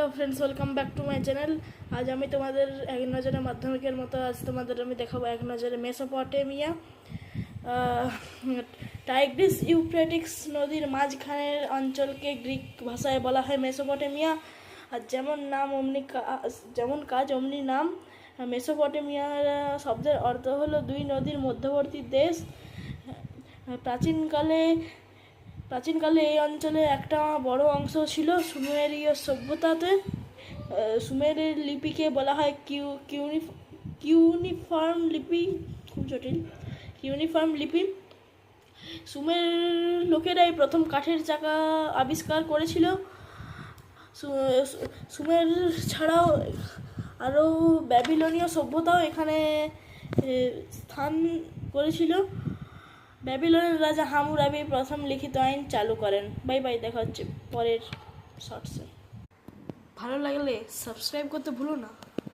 Hello friends welcome back to my channel আজ আমি তোমাদের এক নজরে মাধ্যমিকের মতো আজ তোমাদের আমি দেখাবো এক নজরে মেসোপটেমিয়া। টাইগ্রিস ইউপ্রেটিক্স নদীর মাঝখানের অঞ্চলকে গ্রিক ভাষায় বলা হয় মেসোপটেমিয়া। আর যেমন নাম অমনি কাজ যেমন কাজ অমনি নাম, মেসোপটেমিয়ার শব্দের অর্থ হলো দুই নদীর মধ্যবর্তী দেশ। প্রাচীনকালে প্রাচীনকালে এই অঞ্চলে একটা বড় অংশ ছিল সুমেরীয় সভ্যতাতে। সুমেরের লিপিকে বলা হয় কিউ কিউনি কিউনিফর্ম লিপি। খুব জটিল। ইউনিফর্ম লিপি। সুমের লোকেরাই প্রথম কাঠের চাকা আবিষ্কার করেছিল। সুমের ছাড়াও আরও ব্যাবিলনীয় সভ্যতাও এখানে স্থান করেছিল। ব্যাবিলনের রাজা হামুরাবি প্রথম লিখিত আইন চালু করেন। বাই বাই, দেখা হচ্ছে পরের শর্টসে। ভালো লাগলে সাবস্ক্রাইব করতে ভুলো না।